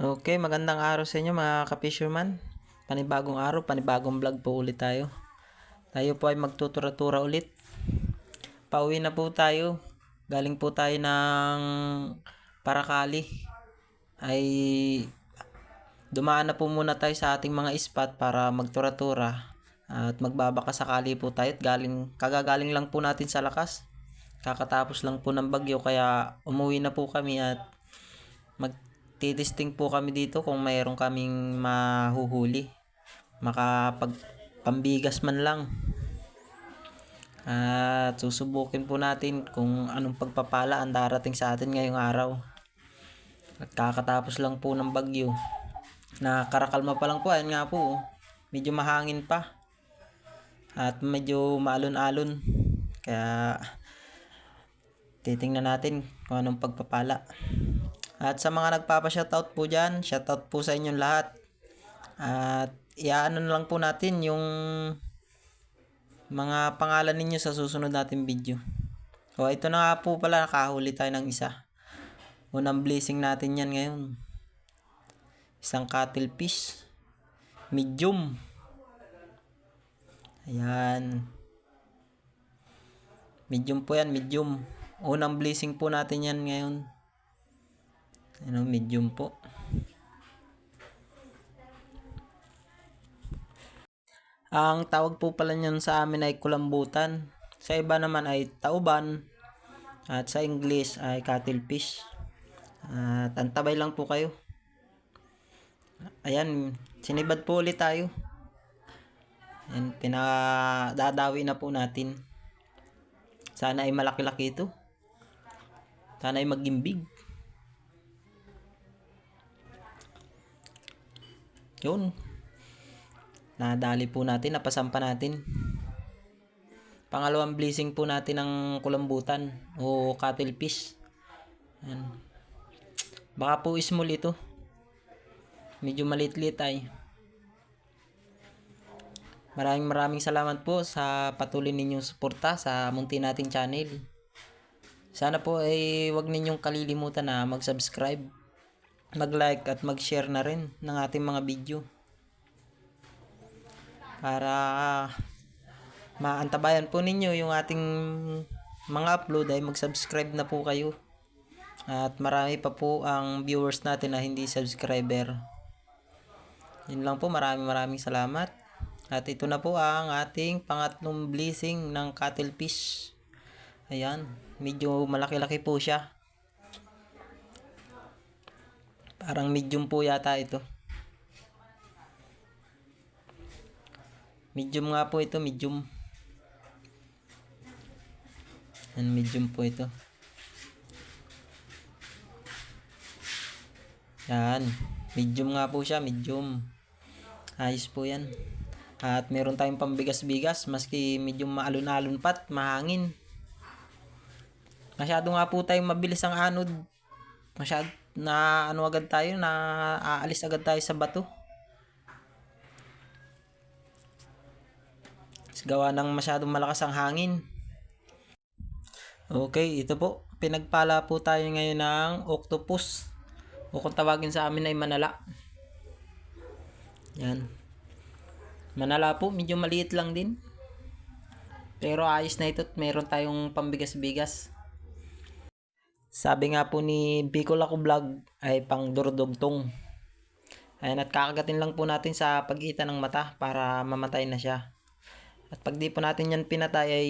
Okay, magandang araw sa inyo mga ka-fisherman. Panibagong araw, panibagong vlog po ulit tayo. Tayo po ay magtutura-tura ulit. Pauwi na po tayo. Galing po tayo ng Parakali. Ay dumaan na po muna tayo sa ating mga spot para magtura-tura. At magbabaka sakali po tayo at galing, kagagaling lang po natin sa lakas. Kakatapos lang po ng bagyo kaya umuwi na po kami at magtitesting po kami dito kung mayroon kaming mahuhuli. Makapag pambigas man lang. At susubukin po natin kung anong pagpapala ang darating sa atin ngayong araw. At kakatapos lang po ng bagyo. Nakakarakalma pa lang po. Ayun nga po. oh. Medyo mahangin pa. At medyo maalon-alon. Kaya titingnan natin kung anong pagpapala. At sa mga nagpapa-shoutout po dyan, shoutout po sa inyong lahat. At iaano na lang po natin yung mga pangalan ninyo sa susunod nating video. O ito na nga po pala, nakahuli tayo ng isa. Unang blessing natin yan ngayon. Isang cuttlefish. Medium. Ayan. Medium po yan, medium. Unang blessing po natin yan ngayon. Ano, medium po. Ang tawag po pala niyan sa amin ay kulambutan. Sa iba naman ay tauban. At sa English ay cuttlefish. At antabay lang po kayo. Ayan, sinibad po ulit tayo. Ayan, pinadadawi na po natin. Sana ay malaki-laki ito. Sana ay magimbig. Yun. Nadali po natin, napasampa natin. Pangalawang blessing po natin ng kulambutan o cuttlefish. Ayan. Baka po small ito. Medyo maliit-liit ay. Maraming maraming salamat po sa patuloy ninyong suporta sa munti nating channel. Sana po ay wag ninyong kalilimutan na mag-subscribe, mag-like at mag-share na rin ng ating mga video. Para maantabayan po ninyo yung ating mga upload ay mag-subscribe na po kayo. At marami pa po ang viewers natin na hindi subscriber. Yun lang po, maraming maraming salamat. At ito na po ang ating pangatlong blessing ng cuttlefish. Ayan, medyo malaki-laki po siya. Parang medium po yata ito. Medium nga po ito, medium. Yan, medium po ito. Yan. Medium nga po siya, medium. Ayos po yan. At meron tayong pambigas-bigas, maski medyo maalon-alon pat, mahangin. Masyado nga po tayong mabilis ang anod. Masyado na ano agad tayo, na aalis agad tayo sa bato. Gawa ng masyadong malakas ang hangin. Okay, ito po. Pinagpala po tayo ngayon ng octopus. O kung tawagin sa amin ay manala. Yan. Manala po, medyo maliit lang din. Pero ayos na ito at meron tayong pambigas-bigas. Sabi nga po ni Bicol ako vlog ay pang durdugtong. Ayan at kakagatin lang po natin sa pagitan ng mata para mamatay na siya. At pag di po natin yan pinatay ay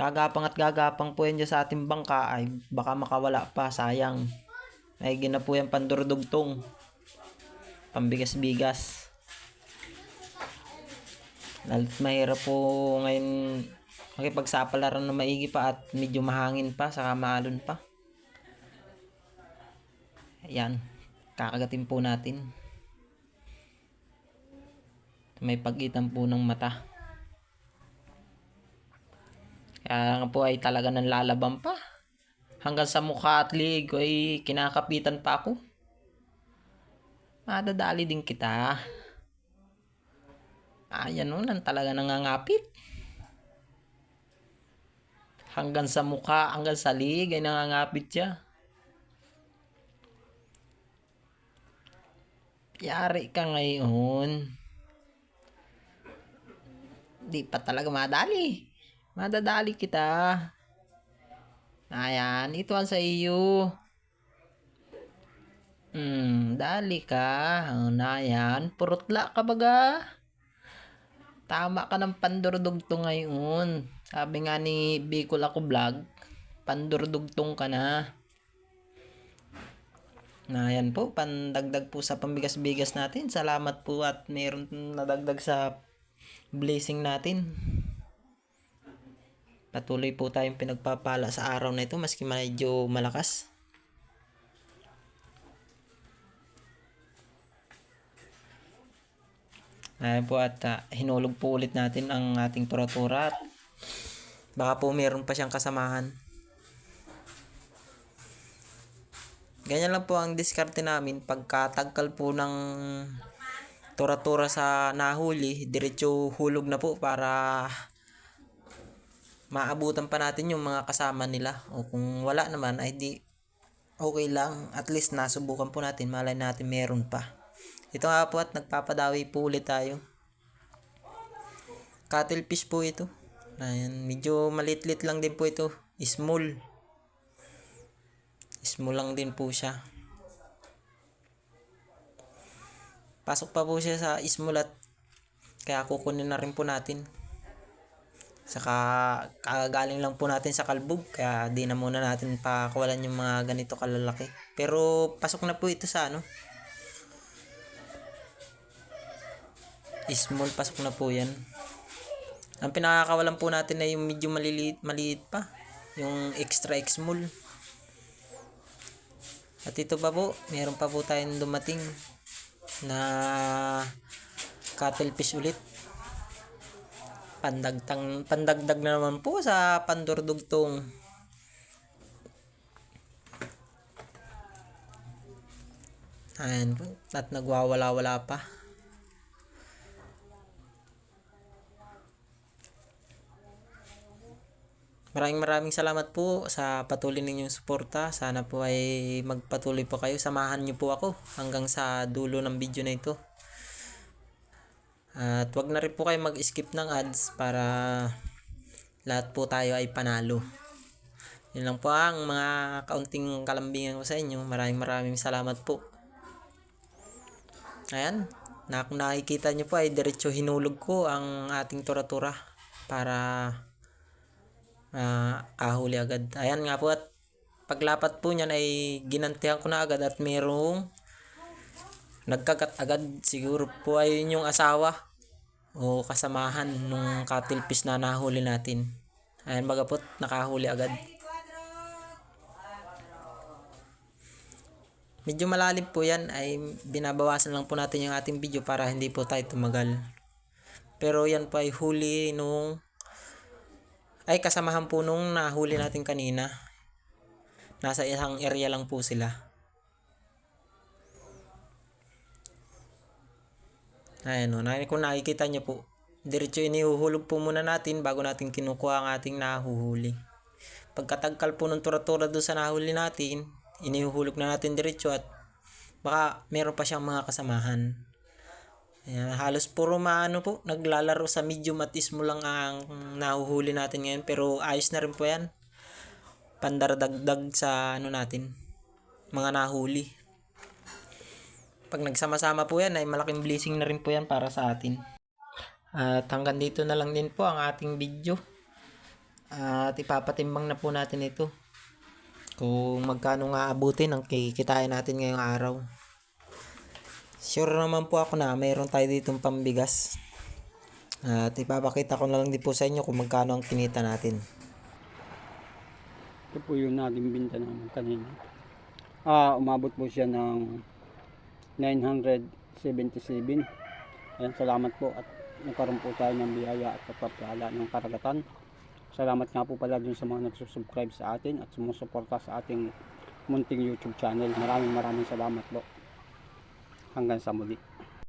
gagapang at gagapang po yan sa ating bangka ay baka makawala pa sayang. Ay gina po yan pandurdugtong. Pambigas-bigas. Lalo't mahirap po ngayon makipagsapalaran na maigi pa at medyo mahangin pa saka maalon pa. Ayan. Kakagatin po natin. May pagitan po ng mata. Kaya po ay talaga nang lalaban pa. Hanggang sa mukha at liig ko ay kinakapitan pa ako. Madadali din kita. Ayan o, nan talaga nangangapit. Hanggang sa mukha, hanggang sa liig ay nangangapit siya. Yari ka ngayon. Di pa talaga madali. Madadali kita. Ayan, ito ang sa iyo. Hmm, dali ka. O, na. Purutla ka baga. Tama ka ng pandurdugtong ngayon. Sabi nga ni Bicol ako vlog, pandurdugtong ka na. Na yan po, pandagdag po sa pambigas-bigas natin. Salamat po at mayroon nadagdag sa blessing natin. Patuloy po tayong pinagpapala sa araw na ito maski medyo malakas. Ayan po at ah, hinulog po ulit natin ang ating tura-tura at baka po meron pa siyang kasamahan. Ganyan lang po ang diskarte namin pagkatagkal po ng tura-tura sa nahuli, diretso hulog na po para maabutan pa natin yung mga kasama nila. O kung wala naman ay di okay lang. At least nasubukan po natin. Malay natin meron pa. Ito nga po at nagpapadawi po ulit tayo. Cuttlefish po ito. Ayan, medyo malitlit lang din po ito. Small. Small lang din po siya. Pasok pa po siya sa small at kaya kukunin na rin po natin. Saka kagaling lang po natin sa kalbog kaya di na muna natin pakawalan yung mga ganito kalalaki. Pero pasok na po ito sa ano. Small pasok na po yan. Ang pinakakawalan po natin ay yung medyo maliliit, maliit pa. Yung extra small. At ito pa po, meron pa po tayong dumating na cuttlefish ulit pandagtang pandagdag na naman po sa pandurdugtong Ayan po. At nagwawala-wala pa. Maraming maraming salamat po sa patuloy ninyong suporta. Sana po ay magpatuloy po kayo. Samahan niyo po ako hanggang sa dulo ng video na ito. At wag na rin po kayo mag-skip ng ads para lahat po tayo ay panalo. Yun lang po ang mga kaunting kalambingan ko sa inyo. Maraming maraming salamat po. Ayan. Na kung nakikita nyo po ay diretso hinulog ko ang ating tura-tura para ah, kahuli agad. Ayan nga po at paglapat po niyan ay ginantihan ko na agad at merong nagkagat agad siguro po ay yun yung asawa o kasamahan nung cuttlefish na nahuli natin. Ayan baga po nakahuli agad. Medyo malalim po yan ay binabawasan lang po natin yung ating video para hindi po tayo tumagal. Pero yan po ay huli nung ay kasamahan po nung nahuli natin kanina. Nasa isang area lang po sila. Ayan o, kung nakikita nyo po, diretso inihuhulog po muna natin bago natin kinukuha ang ating nahuhuli. Pagkatagkal po ng tura-tura doon sa nahuli natin, inihuhulog na natin diretso at baka meron pa siyang mga kasamahan. Ayan, halos puro maano po, naglalaro sa medium at ismo lang ang nahuhuli natin ngayon pero ayos na rin po yan. Pandaradagdag sa ano natin, mga nahuli. Pag nagsama-sama po yan ay malaking blessing na rin po yan para sa atin. At hanggang dito na lang din po ang ating video. At ipapatimbang na po natin ito. Kung magkano nga abutin ang kikitain natin ngayong araw. Sure naman po ako na mayroon tayo ditong pambigas. At ipapakita ko na lang din po sa inyo kung magkano ang kinita natin. Ito po yung naging binta namin kanina. Ah, umabot po siya ng 977. Ayan, salamat po at nagkaroon po tayo ng biyaya at pagpapala ng karagatan. Salamat nga po pala dun sa mga nagsusubscribe sa atin at sumusuporta sa ating munting YouTube channel. Maraming maraming salamat po. Hanggang sa muli.